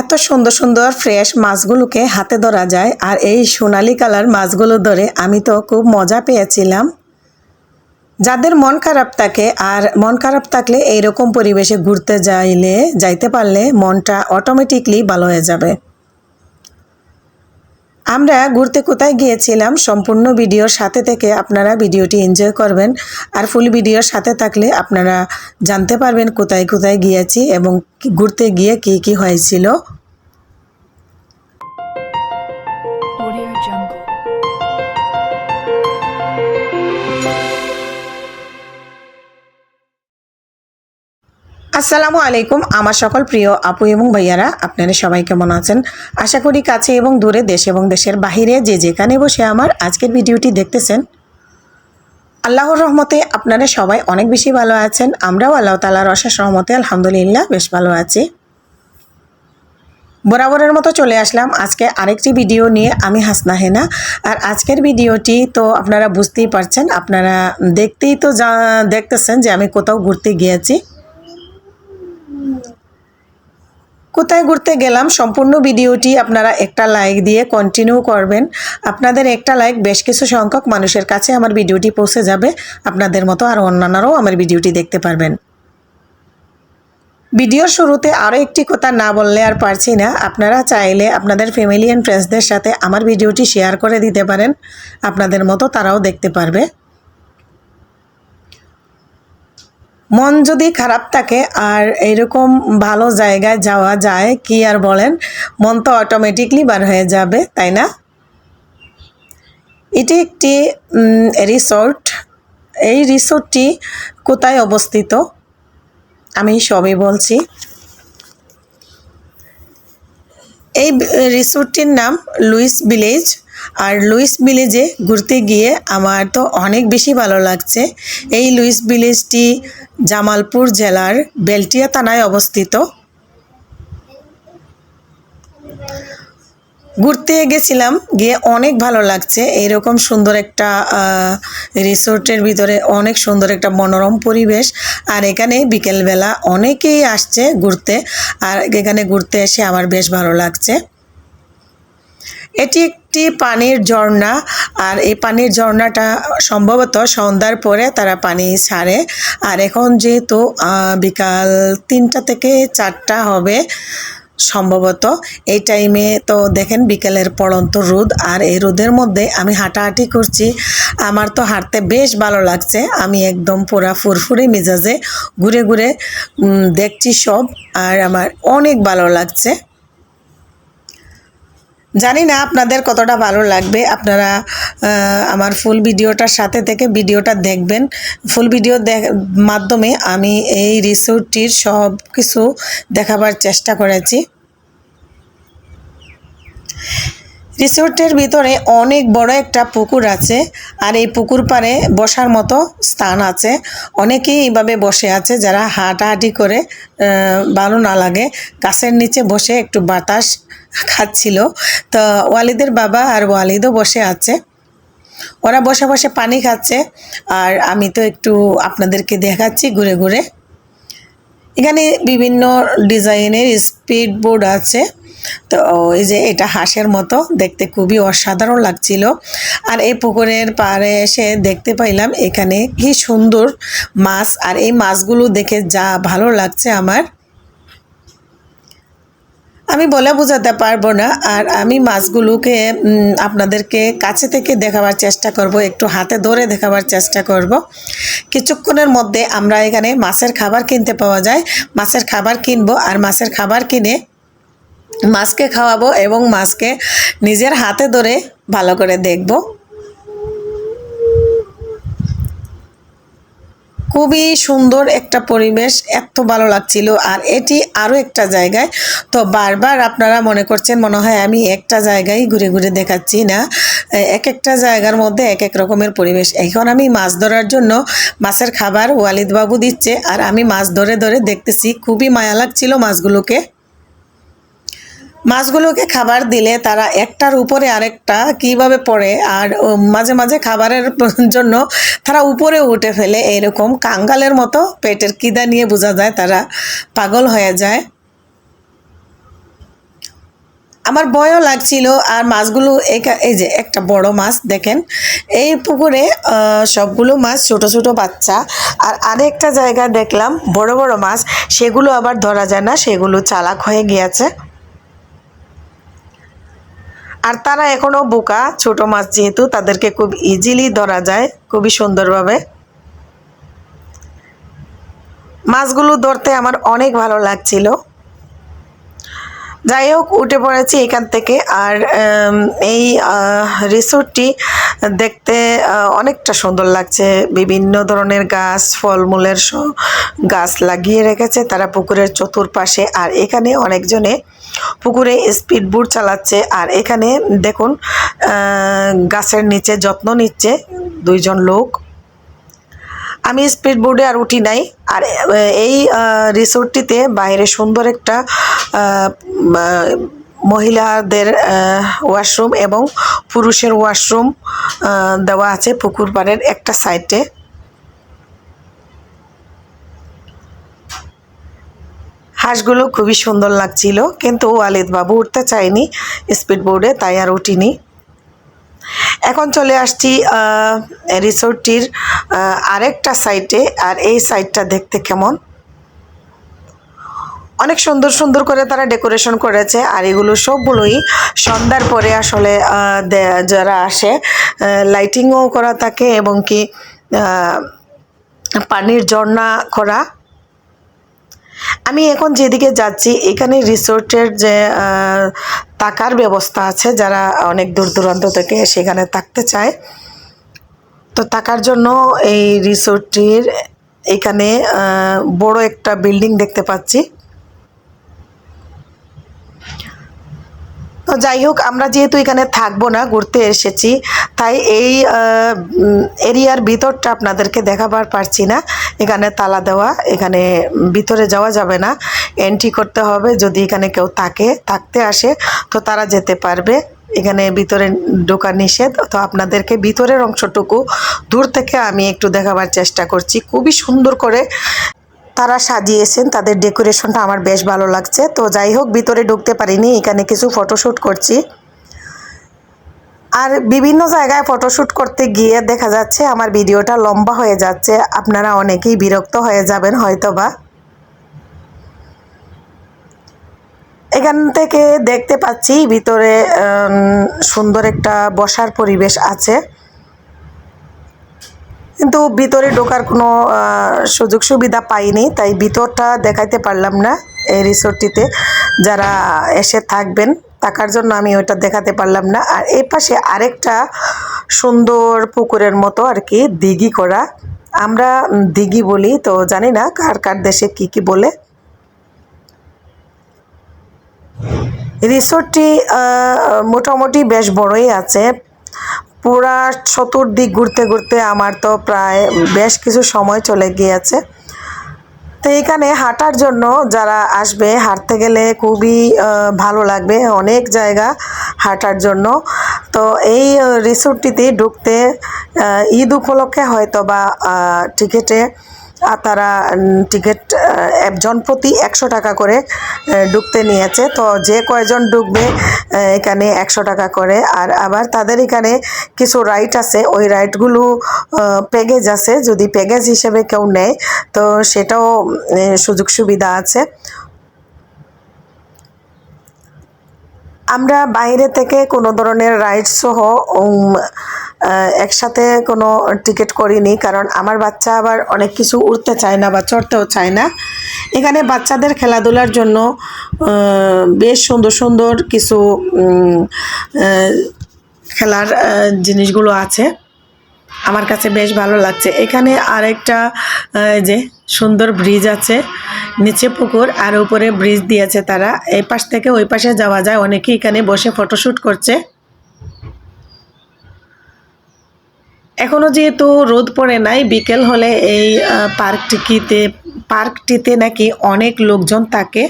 এত সুন্দর সুন্দর ফ্রেশ মাছগুলোকে হাতে ধরা যায়, আর এই সোনালি কালার মাছগুলো ধরে আমি তো খুব মজা পেয়েছিলাম। যাদের মন খারাপ থাকে, আর মন খারাপ থাকলে এইরকম পরিবেশে ঘুরতে যাইলে, যাইতে পারলে মনটা অটোমেটিকলি ভালো হয়ে যাবে। আমরা ঘুরতে কোথায় গিয়েছিলাম সম্পূর্ণ ভিডিওর সাথে থেকে আপনারা ভিডিওটি এনজয় করবেন আর ফুল ভিডিওর সাথে থাকলে আপনারা জানতে পারবেন কোথায় কোথায় গিয়েছি এবং ঘুরতে গিয়ে কি কি হয়েছিল। আসসালামু আলাইকুম, আমার সকল প্রিয় আপু এবং ভাইয়ারা, আপনারা সবাই কেমন আছেন? আশা করি কাছে এবং দূরে দেশ এবং দেশের বাহিরে যে যেখানে বসে আমার আজকের ভিডিওটি দেখতেছেন, আল্লাহর রহমতে আপনারা সবাই অনেক বেশি ভালো আছেন, আমরাও আল্লাহ তালার অশেষ রহমতে, আলহামদুলিল্লাহ, বেশ ভালো আছি। বরাবরের মতো চলে আসলাম আজকে আরেকটি ভিডিও নিয়ে, আমি হাসনা হেনা। আর আজকের ভিডিওটি তো আপনারা বুঝতেই পারছেন, আপনারা দেখতেই তো যা, দেখতেছেন যে আমি কোথাও ঘুরতে গিয়েছি। কোথায় ঘুরতে গেলাম? সম্পূর্ণ ভিডিওটি আপনারা একটা লাইক দিয়ে কন্টিনিউ করবেন। আপনাদের একটা লাইক বেশ কিছু সংখ্যক মানুষের কাছে আমার ভিডিওটি পৌঁছে যাবে। আপনাদের মতো আর অন্যান্যরাও আমার ভিডিওটি দেখতে পারবেন। ভিডিওর শুরুতে আরও একটি কথা না বললে আর পারছি না। আপনারা চাইলে আপনাদের ফ্যামিলি অ্যান্ড ফ্রেন্ডসদের সাথে আমার ভিডিওটি শেয়ার করে দিতে পারেন। আপনাদের মতো তারাও দেখতে পারবে। মন যদি খারাপ থাকে আর এরকম ভালো জায়গায় যাওয়া যায়, কি আর বলেন? মন তো অটোমেটিকলি বার হয়ে যাবে, তাই না? এটি একটি রিসোর্ট এই রিসোর্টটি কোথায় অবস্থিত? আমি সবই বলছি। এই রিসোর্টটির নাম লুইস ভিলেজ। আর লুইস ভিলেজে ঘুরতে গিয়ে আমার তো অনেক বেশি ভালো লাগছে। এই লুইস ভিলেজটি জামালপুর জেলার বেলটিয়া থানায় অবস্থিত। ঘুরতে গেছিলাম, গিয়ে অনেক ভালো লাগছে। এরকম সুন্দর একটা রিসোর্টের ভিতরে অনেক সুন্দর একটা মনোরম পরিবেশ। আর এখানে বিকেলবেলা অনেকেই আসছে ঘুরতে, আর এখানে ঘুরতে এসে আমার বেশ ভালো লাগছে। এটি একটি পানির ঝর্ণা আর এই পানির ঝর্ণাটা সম্ভবত সন্ধ্যার পরে তারা পানি ছাড়ে। আর এখন যেহেতু বিকাল তিনটা থেকে চারটা হবে সম্ভবত, এই টাইমে তো দেখেন বিকেলের পড়ন্ত রোদ। আর এই রোদের মধ্যে আমি হাঁটাহাঁটি করছি। আমার তো হাঁটতে বেশ ভালো লাগছে। আমি একদম পুরা ফুরফুরে মেজাজে ঘুরে ঘুরে দেখছি সব। আর আমার অনেক ভালো লাগছে। জানি না আপনাদের কতটা ভালো লাগবে। আপনারা আমার ফুল ভিডিওটার সাথে থেকে ভিডিওটা দেখবেন। ফুল ভিডিও মাধ্যমে আমি এই রিসোর্টটির সব কিছু দেখাবার চেষ্টা করেছি। রিসোর্টের ভিতরে অনেক বড় একটা পুকুর আছে আর এই পুকুর পাড়ে বসার মতো স্থান আছে। অনেকেই এইভাবে বসে আছে যারা হাঁটাহাঁটি করে ভালো না লাগে। গাছের নিচে বসে একটু বাতাস খাচ্ছিল। তো ওয়ালিদের বাবা আর ওয়ালিদও বসে আছে। ওরা বসে বসে পানি খাচ্ছে। আর আমি তো একটু আপনাদেরকে দেখাচ্ছি ঘুরে ঘুরে। এখানে বিভিন্ন ডিজাইনের স্পিড বোর্ড আছে। তো এই যে এটা হাঁসের মতো, দেখতে খুবই অসাধারণ লাগছিল। আর এই পুকুরের পাড়ে এসে দেখতে পাইলাম, এখানে কি সুন্দর মাছ। আর এই মাছগুলো দেখে যা ভালো লাগছে আমার। আমি বলে বোঝাতে পারব না, আর আমি মাছগুলোকে আপনাদেরকে কাছে থেকে দেখাবার চেষ্টা করব, একটু হাতে ধরে দেখাবার চেষ্টা করব। কিছুক্ষণের মধ্যে আমরা এখানে মাছের খাবার কিনতে পাওয়া যায়। মাছের খাবার কিনবো, আর মাছের খাবার কিনে মাছকে খাওয়াবো এবং মাছকে নিজের হাতে ধরে ভালো করে দেখব। খুবই সুন্দর একটা পরিবেশ, এত ভালো লাগছিল। আর এটি আরও একটা জায়গায়। তো বারবার আপনারা মনে করছেন, মনে হয় আমি একটা জায়গায় ঘুরে ঘুরে দেখাচ্ছি না। এক একটা জায়গার মধ্যে এক এক রকমের পরিবেশ। এখন আমি মাছ ধরার জন্য মাছের খাবার ওয়ালিদ বাবু দিচ্ছে, আর আমি মাছ ধরে ধরে দেখতেছি। খুবই মায়া লাগছিল মাছগুলোকে। মাছগুলোকে খাবার দিলে তারা একটার উপরে আরেকটা কীভাবে পড়ে আর মাঝে মাঝে খাবারের জন্য তারা উপরে উঠে ফেলে। এরকম কাঙ্গালের মতো পেটের কিদা নিয়ে বোঝা যায়, তারা পাগল হয়ে যায়। আমার ভয়ও লাগছিল আর মাছগুলো এই যে একটা বড় মাছ দেখেন, এই পুকুরে সবগুলো মাছ ছোট ছোট বাচ্চা। আর আরেকটা জায়গায় দেখলাম বড় বড় মাছ, সেগুলো আবার ধরা যায় না, সেগুলো চালাক হয়ে গিয়েছে। আর তারা এখনও বোকা, ছোট মাছ যেহেতু, তাদেরকে খুব ইজিলি ধরা যায়, খুবই সুন্দরভাবে। মাছগুলো ধরতে আমার অনেক ভালো লাগছিল। যাই হোক, উঠে পড়েছি এখান থেকে। আর এই রিসোর্টটি দেখতে অনেকটা সুন্দর লাগছে। বিভিন্ন ধরনের গাছ, ফলমূলের গাছ লাগিয়ে রেখেছে তারা পুকুরের চতুর্পাশে। আর এখানে অনেকজনে পুকুরে স্পিড বোট চালাচ্ছে। আর এখানে দেখুন গাছের নিচে যত্ন নিচ্ছে দুইজন লোক। আমি স্পিড বোর্ডে আর উঠি নাই। আর এই রিসোর্টটিতে বাইরে সুন্দর একটা মহিলাদের ওয়াশরুম এবং পুরুষের ওয়াশরুম দেওয়া আছে পুকুর পাড়ের একটা সাইডে হাঁসগুলো খুবই সুন্দর লাগছিল, কিন্তু ওয়ালিদ বাবু উঠতে চায়নি স্পিড বোর্ডে তাই আর উঠিনি। এখন চলে আসছি রিসোর্টটির আরেকটা সাইটে, আর এই সাইটটা দেখতে কেমন? অনেক সুন্দর সুন্দর করে তারা ডেকোরেশন করেছে, আর এগুলো সবগুলোই সন্ধ্যার পরে আসলে যারা আসে লাইটিংও করা থাকে, এবং কি পানির ঝর্ণা করা। আমি এখন যেদিকে যাচ্ছি, এখানে রিসোর্টের যে থাকার ব্যবস্থা আছে, যারা অনেক দূর দূরান্ত থেকে সেখানে থাকতে চায়। তো থাকার জন্য এই রিসোর্টটির এখানে বড় একটা বিল্ডিং দেখতে পাচ্ছি। তো যাই হোক, আমরা যেহেতু এখানে থাকব না, ঘুরতে এসেছি, তাই এই এরিয়ার ভিতরটা আপনাদেরকে দেখাবার পারছি না। এখানে তালা দেওয়া, এখানে ভিতরে যাওয়া যাবে না। এন্ট্রি করতে হবে, যদি এখানে কেউ থাকে, থাকতে আসে, তো তারা যেতে পারবে। এখানে ভিতরে ঢোকা নিষেধ, তো আপনাদেরকে ভিতরের অংশটুকু দূর থেকে আমি একটু দেখাবার চেষ্টা করছি। খুবই সুন্দর করে তারা সাজিয়েছেন, তাদের ডেকোরেশনটা আমার বেশ ভালো লাগছে। তো যাই হোক, ভিতরে ঢুকতে পারিনি, এখানে কিছু ফটোশ্যুট করছি। আর বিভিন্ন জায়গায় ফটোশ্যুট করতে গিয়ে দেখা যাচ্ছে আমার ভিডিওটা লম্বা হয়ে যাচ্ছে, আপনারা অনেকেই বিরক্ত হয়ে যাবেন হয়তোবা। এখান থেকে দেখতে পাচ্ছি ভিতরে সুন্দর একটা বসার পরিবেশ আছে। কিন্তু ভিতরে ঢোকার কোনো সুযোগ সুবিধা পাইনি, তাই ভিতরটা দেখাইতে পারলাম না এই রিসোর্টটিতে। যারা এসে থাকবেন, থাকার জন্য আমি ওইটা দেখাতে পারলাম না। আর এই পাশে আরেকটা সুন্দর পুকুরের মতো আর কি, দিঘি করা। আমরা দিঘি বলি, তো জানি না কার কার দেশে কি কি বলে। রিসোর্টটি মোটামুটি বেশ বড়ই আছে পুরা চতুর্দিক ঘুরতে ঘুরতে আমার তো প্রায় বেশ কিছু সময় চলে গিয়েছে। তো এখানে হাঁটার জন্য যারা আসবে, হাঁটতে গেলে খুবই ভালো লাগবে অনেক জায়গা হাঁটার জন্য। তো এই রিসোর্টটিতে ঢুকতে ঈদ উপলক্ষে হয়তো বা টিকেটে তারা টিকিট একজন প্রতি একশো টাকা করে ঢুকতে নিয়েছে। তো যে কয়জন ঢুকবে এখানে একশো টাকা করে। আর আবার তাদের এখানে কিছু রাইড আছে। ওই রাইডগুলো প্যাকেজ আছে। যদি প্যাকেজ হিসেবে কেউ নেয় তো সেটাও সুযোগ সুবিধা আছে। আমরা বাইরে থেকে কোনো ধরনের রাইড সহ উম, আহ, একসাথে কোনো টিকিট করিনি, কারণ আমার বাচ্চা আবার অনেক কিছু উঠতে চায় না বা চড়তেও চায় না। এখানে বাচ্চাদের খেলাধুলার জন্য বেশ সুন্দর সুন্দর কিছু খেলার জিনিসগুলো আছে। আমার কাছে বেশ ভালো লাগছে। এখানে আরেকটা যে সুন্দর ব্রিজ আছে, নিচে পুকুর আর উপরে ব্রিজ দিয়েছে তারা। এই পাশ থেকে ওই পাশে যাওয়া যায়। অনেকেই এখানে বসে ফটোশ্যুট করছে। এখনও যেহেতু রোদ পড়ে নাই বিকেল হলে এই আহ, পার্কটিতে নাকি অনেক লোকজন থাকে।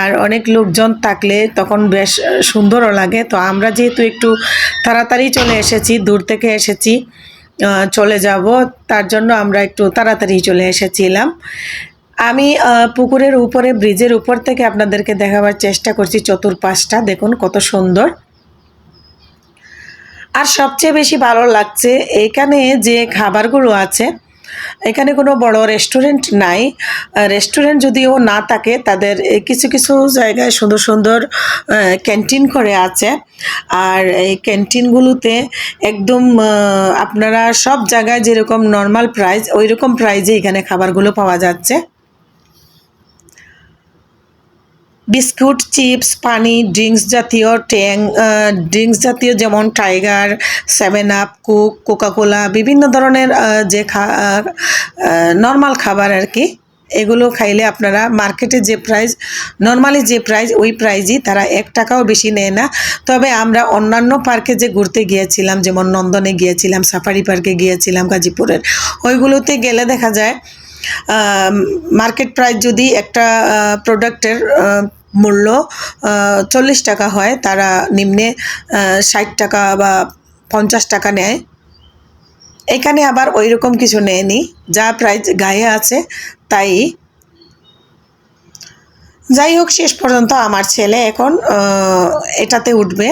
আর অনেক লোকজন থাকলে তখন বেশ সুন্দরও লাগে। তো আমরা যেহেতু একটু তাড়াতাড়ি চলে এসেছি দূর থেকে এসেছি চলে যাব তার জন্য আমরা একটু তাড়াতাড়ি চলে এসেছিলাম। আমি পুকুরের উপরে ব্রিজের উপর থেকে আপনাদেরকে দেখাবার চেষ্টা করছি চতুর্পাশটা দেখুন কত সুন্দর। আর সবচেয়ে বেশি ভালো লাগছে এখানে যে খাবারগুলো আছে, এখানে কোনো বড় রেস্টুরেন্ট নাই। রেস্টুরেন্ট যদিও না থাকে, তাদের কিছু কিছু জায়গায় সুন্দর সুন্দর ক্যান্টিন করে আছে। আর এই ক্যান্টিনগুলোতে একদম আপনারা সব জায়গায় যেরকম নর্মাল প্রাইস ওই রকম প্রাইজে এখানে খাবারগুলো পাওয়া যাচ্ছে। বিস্কুট, চিপস, পানি, ড্রিঙ্কস জাতীয় ট্যাং ড্রিঙ্কস জাতীয় যেমন Tiger, seven up, Coke, Coca Cola, বিভিন্ন ধরনের যে খা নর্মাল খাবার আর কি, এগুলো খাইলে আপনারা মার্কেটে যে প্রাইস নর্মালি যে প্রাইস ওই প্রাইজই তারা এক টাকাও বেশি নেয় না। তবে আমরা অন্যান্য পার্কে যে ঘুরতে গিয়েছিলাম, যেমন নন্দনে গিয়েছিলাম সাফারি পার্কে গিয়েছিলাম, গাজীপুরের, ওইগুলোতে গেলে দেখা যায় মার্কেট প্রাইস যদি একটা প্রোডাক্টের মূল্য চল্লিশ টাকা হয়। তারা নিম্নে ষাট টাকা বা পঞ্চাশ টাকা নেয়। এখানে আবার ওই রকম কিছু নেয়নি। যা প্রাইস গায়ে আছে, তাই। যাই হোক, শেষ পর্যন্ত আমার ছেলে এখন এটাতে উঠবে।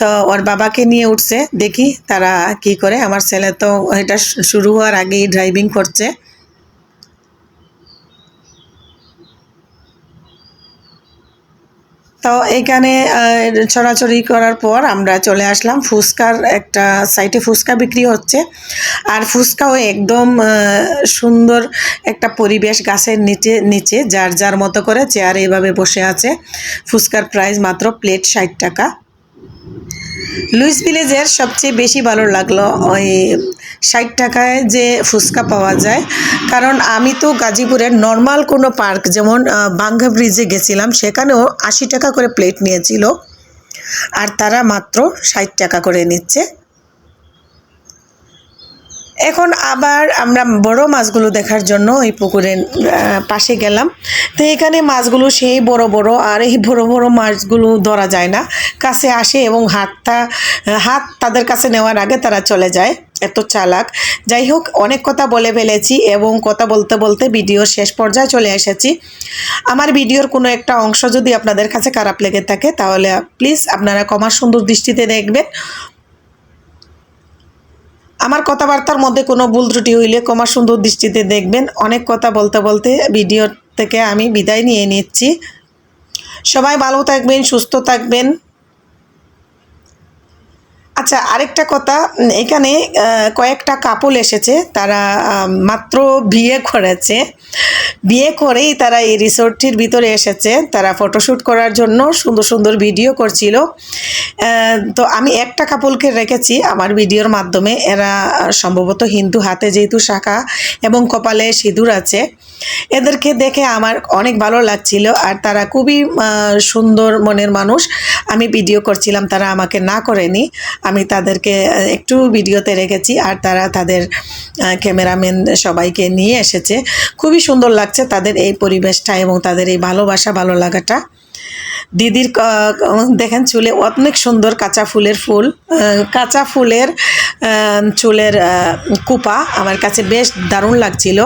তো ওর বাবাকে নিয়ে উঠছে, দেখি তারা কি করে। আমার ছেলে তো এটা শুরু হওয়ার আগেই ড্রাইভিং করছে। তো এখানে ছড়াছড়ি করার পর আমরা চলে আসলাম। ফুচকার একটা সাইটে ফুচকা বিক্রি হচ্ছে। আর ফুচকাও একদম সুন্দর একটা পরিবেশ গাছের নিচে নিচে, যার যার মতো করে চেয়ারে এভাবে বসে আছে। ফুচকার প্রাইস মাত্র প্লেট ষাট টাকা। লুইস ভিলেজের সবচেয়ে বেশি ভালো লাগল ওই ষাট টাকায় যে ফুচকা পাওয়া যায়। কারণ আমি তো গাজীপুরের নর্মাল কোনো পার্ক যেমন বাঙ্গা ব্রিজে গেছিলাম, সেখানেও আশি টাকা করে প্লেট নিয়েছিল। আর তারা মাত্র ষাট টাকা করে নিচ্ছে। এখন আবার আমরা বড় মাছগুলো দেখার জন্য ওই পুকুরের পাশে গেলাম। তো এখানে মাছগুলো সেই বড় বড় আর এই বড় বড় মাছগুলো ধরা যায় না। কাছে আসে এবং হাতটা, হাত তাদের কাছে নেওয়ার আগে তারা চলে যায়। এত চালাক। যাই হোক, অনেক কথা বলে ফেলেছি এবং কথা বলতে বলতে ভিডিওর শেষ পর্যায়ে চলে এসেছি। আমার ভিডিওর কোনো একটা অংশ যদি আপনাদের কাছে খারাপ লেগে থাকে, তাহলে প্লিজ আপনারা কমার সুন্দর দৃষ্টিতে দেখবেন। আমার কথাবার্তার মধ্যে কোনো ভুল ত্রুটি হইলে কমা সুন্দর দৃষ্টিতে দেখবেন। অনেক কথা বলতে বলতে ভিডিও থেকে আমি বিদায় নিয়ে নিচ্ছি। সবাই ভালো থাকবেন, সুস্থ থাকবেন। আচ্ছা আরেকটা কথা এখানে কয়েকটা কাপল এসেছে, তারা মাত্র বিয়ে করেছে। বিয়ে করেই তারা এই রিসোর্টটির ভিতরে এসেছে। তারা ফটোশ্যুট করার জন্য সুন্দর সুন্দর ভিডিও করছিল। তো আমি একটা কাপলকে রেখেছি আমার ভিডিওর মাধ্যমে। এরা সম্ভবত হিন্দু হাতে যেহেতু শাখা এবং কপালে সিঁদুর আছে। এদেরকে দেখে আমার অনেক ভালো লাগছিল আর তারা খুবই সুন্দর মনের মানুষ। আমি ভিডিও করছিলাম, তারা আমাকে না করেনি। আমি তাদেরকে একটু ভিডিওতে রেখেছি আর তারা তাদের ক্যামেরাম্যান সবাইকে নিয়ে এসেছে। খুবই সুন্দর লাগছে তাদের এই পরিবেশটা এবং তাদের এই ভালোবাসা, ভালো লাগাটা। দিদির দেখেন চুলে অনেক সুন্দর কাঁচা ফুলের ফুল কাঁচা ফুলের চুলের কুপা আমার কাছে বেশ দারুণ লাগছিল।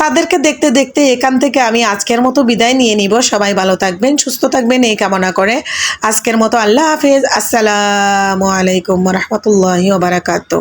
তাদেরকে দেখতে দেখতে এখান থেকে আমি আজকের মতো বিদায় নিয়ে নিব। সবাই ভালো থাকবেন, সুস্থ থাকবেন, এই কামনা করে। আজকের মতো আল্লাহ হাফেজ। আসসালামু আলাইকুম রহমতুল্লাহ বারাকাতু